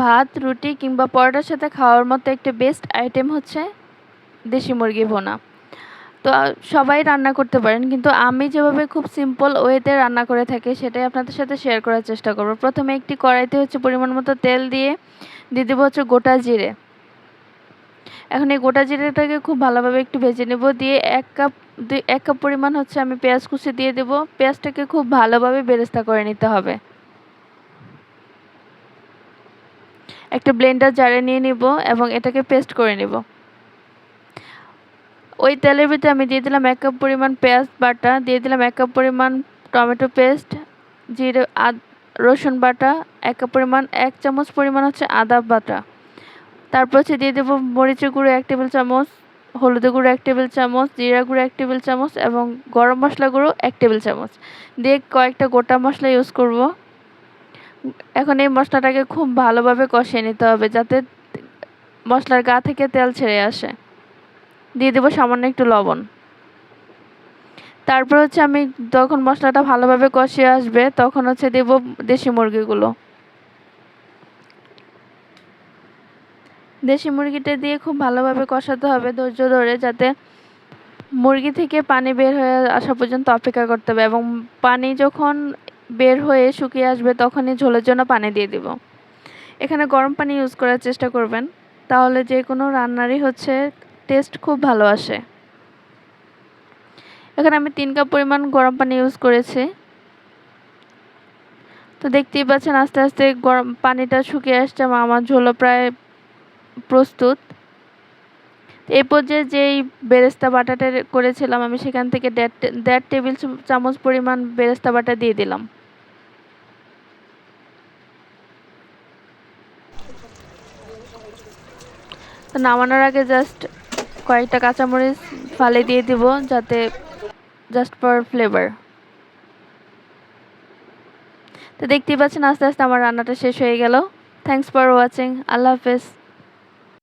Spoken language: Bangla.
ভাত, রুটি কিংবা পরোটার সাথে খাওয়ার মতো একটা বেস্ট আইটেম হচ্ছে দেশি মুরগি ভোনা। তো সবাই রান্না করতে পারেন, কিন্তু আমি যেভাবে খুব সিম্পল ওয়েতে রান্না করে থাকি সেটাই আপনাদের সাথে শেয়ার করার চেষ্টা করব। প্রথমে একটি কড়াইতে হচ্ছে পরিমাণ মতো তেল দিয়ে দিয়ে দেবো হচ্ছে গোটা জিরে। এখন এই গোটা জিরেটাকে খুব ভালোভাবে একটু ভেজে নেব, দিয়ে এক কাপ দুই, এক কাপ পরিমাণ হচ্ছে আমি পেঁয়াজ কুচি দিয়ে দেবো। পেঁয়াজটাকে খুব ভালোভাবে বেরেস্তা করে নিতে হবে। একটা ব্লেন্ডার জারে নিয়ে নিব এবং এটাকে পেস্ট করে নেব। ওই তেলের ভিতরে আমি দিয়ে দিলাম এক কাপ পরিমাণ পেঁয়াজ বাটা, দিয়ে দিলাম এক কাপ পরিমাণ টমেটো পেস্ট, জিরে রসুন বাটা, এক কাপ পরিমাণ, এক চামচ পরিমাণ হচ্ছে আদা বাটা। তারপর হচ্ছে দিয়ে দেবো মরিচের গুঁড়ো এক টেবিল চামচ, হলুদের গুঁড়ো এক টেবিল চামচ, জিরা গুঁড়ো এক টেবিল চামচ এবং গরম মশলা গুঁড়ো এক টেবিল চামচ। দিয়ে কয়েকটা গোটা মশলা ইউজ করব। এখন এই মশলাটাকে খুব ভালোভাবে কষিয়ে নিতে হবে যাতে মশলার গা থেকে তেল ছেড়ে আসে। দিয়ে দেবো সামান্য একটু লবণ। তারপর হচ্ছে আমি যখন মশলাটা ভালোভাবে কষিয়ে আসবে, তখন হচ্ছে দেব দেশি মুরগিগুলো। দেশি মুরগিটা দিয়ে খুব ভালোভাবে কষাতে হবে ধৈর্য ধরে যাতে মুরগি থেকে পানি বের হয়ে আসা পর্যন্ত অপেক্ষা করতে হবে এবং পানি যখন বের হয়ে শুকিয়ে আসবে, তখনই ঝোলের জন্য পানি দিয়ে দিব। এখানে গরম পানি ইউজ করার চেষ্টা করবেন। তাহলে যে কোনো রান্নারই হচ্ছে টেস্ট খুব ভালো আসে। এখানে আমি তিন কাপ পরিমাণ গরম পানি ইউজ করেছি। তো দেখতেই পাচ্ছেন আস্তে আস্তে গরম পানিটা শুকিয়ে আসছে আমার ঝোলও প্রায় প্রস্তুত। এই পর্যায়ে যেই বেরেস্তা বাটাটা করেছিলাম, আমি সেখান থেকে দেড় দেড় টেবিল চামচ পরিমাণ বেরেস্তা বাটা দিয়ে দিলাম। তো নামানোর আগে জাস্ট কয়েকটা কাঁচামরিচ ফালে দিয়ে দিব যাতে জাস্ট ফর ফ্লেভার তো দেখতেই পাচ্ছেন আস্তে আস্তে আমার রান্নাটা শেষ হয়ে গেল। থ্যাংকস ফর ওয়াচিং আল্লাহ হাফেজ।